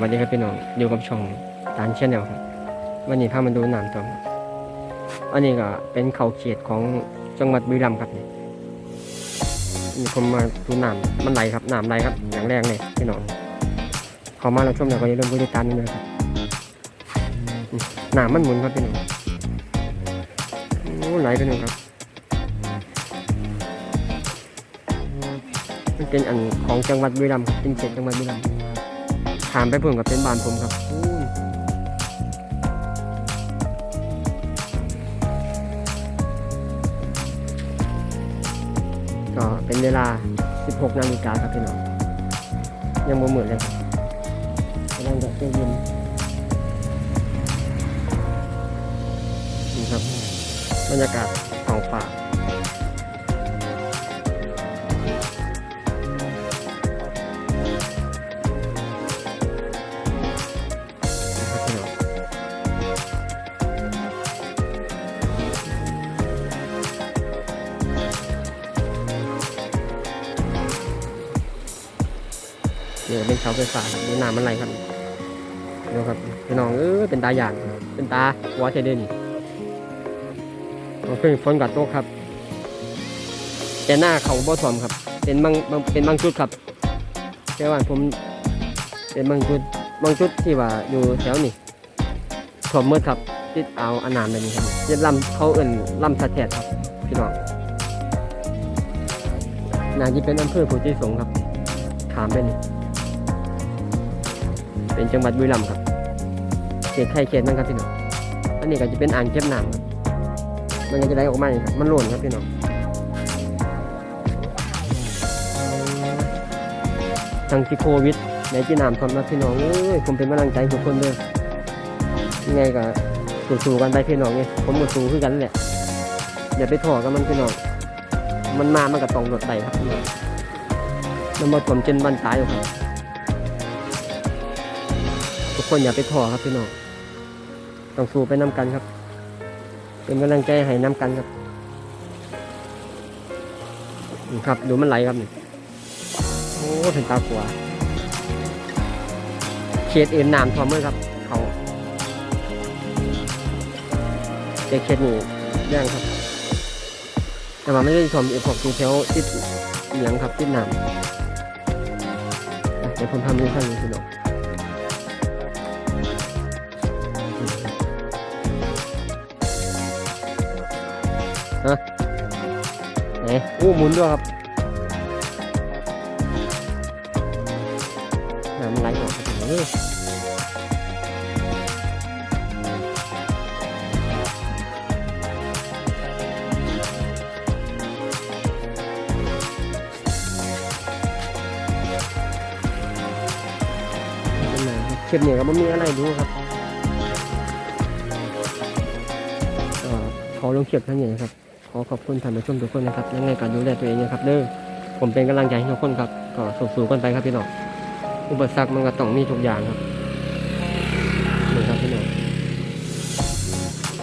วัสดีครับพี่น้องอยู่กับช่องตานเช่นแนลครับวันนี้พามาดูน้ำท่วมอันนี้ก็เป็นเขาเขตของจังหวัดบุรีรัมย์ครับนี่นี่ผมาดูน้ำมันไหลครับน้ำไหลครับอย่างแรงเลยพี่น้องเขามาเราชมแล้วก็อย่าลืมกดติดตามด้วยนะครับน้ำมันหมุนครับพี่น้องโอ้ไหลพี่น้องครับมันเป็นอันของจังหวัดบุรีรัมย์เป็นเขตจังหวัดบุรีรัมย์ ถามไปเพิ่งกับเป็นบานผมครับก็เป็นเวลา 16นาฬิกาครับพี่น้องยังบ่เหมือนเลยครับกำลังจะเที่ยงเย็นนี่ครับบรรยากาศท้องฟ้า เนี่ก็เป็นเสาไฟฟ้าครับดูน้ำมันไหลครับดูครับพี่น้องเออเป็นตาหยานเป็นตาหัวเทเดนมันขึ้นฝนกัดโตกครับ แต่หน้าเขาบ่ถ่วมครับ เป็นบางเป็นบางจุดครับแต่ว่าผมเป็นบางจุดบางจุดที่ว่าอยู่แถวนี้ถ่วมมืดครับติดเอาอนามแบบนี้ครับเรียกลำเขาเอื่นลำสะแทดครับ พี่น้องน่าจะเป็นอำเภอผู้ที่สงครับขามไปนี่ เป็นจังหวัดบุรีรัมย์ครับเขตไข่เขตนั่นครับพี่น้องอันนี้ก็จะเป็นอ่างเก็บน้ำครับมันก็จะไหลออกมานี่ครับมันหล่นครับพี่น้องทั้งที่โควิดในที่น้ำท่วมนะพี่น้องเอ้ยผมเป็นกำลังใจทุกคนเลยยังไงก็สู้ๆกันไปพี่น้องเนี่ยผมก็สู้ขึ้นกันแหละอย่าไปถอกับมันพี่น้องมันมามันก็ต้องรถไต่ครับพี่น้องมันมาผมจนบันตายอยู่ครับ กคนอย่าไปถอครับพี่น้องต้องสู้ไปน้กันครับ เป็นกำลังใจให้น้กันครับครับดูมันไหลครับนี่โอ้ถึงตาขวาเขตอื่นน้ำท่วมเลยครับ เขาแต่เขตนี้ย่างครับ แต่ว่าไม่ได้ท่วมอีกพวกตรงแถวติดเหลืองครับติดน้ำเดี๋ยวผมทำดูท่านนี้พี่น้อง ฮะไหนอู้หมุนด้วยครับน้ำไหลออกครับเออคลิปนี้ก็ไม่มีอะไรดูครับก็ขอลงคลิปเท่านี้นะครับข อขอบคุณท่านผู้ชมทุกคนนะครับยังไงก็ดูแลตัวเองนะครับเด้อผมเป็นกำลังใจให้ทุกคนครับก็สู้ๆกันไปครับพี่น้องอุปสรรคมันก็ต้องมีทุกอย่างครับนี่ครับพี่น้อง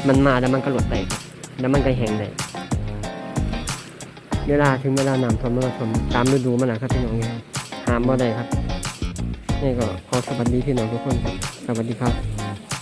มันมาแล้วมันก็หลดไปแล้วมันก็แห้งได้เวลาถึงเวลาน้ำท่วมมันก็ท่วมตามฤดูมันนะครับพี่น้องเนี่ยห้ามบ่ได้ครับนี่ก็ขอสวัสดีพี่น้องทุกคนครับสวัสดีครับ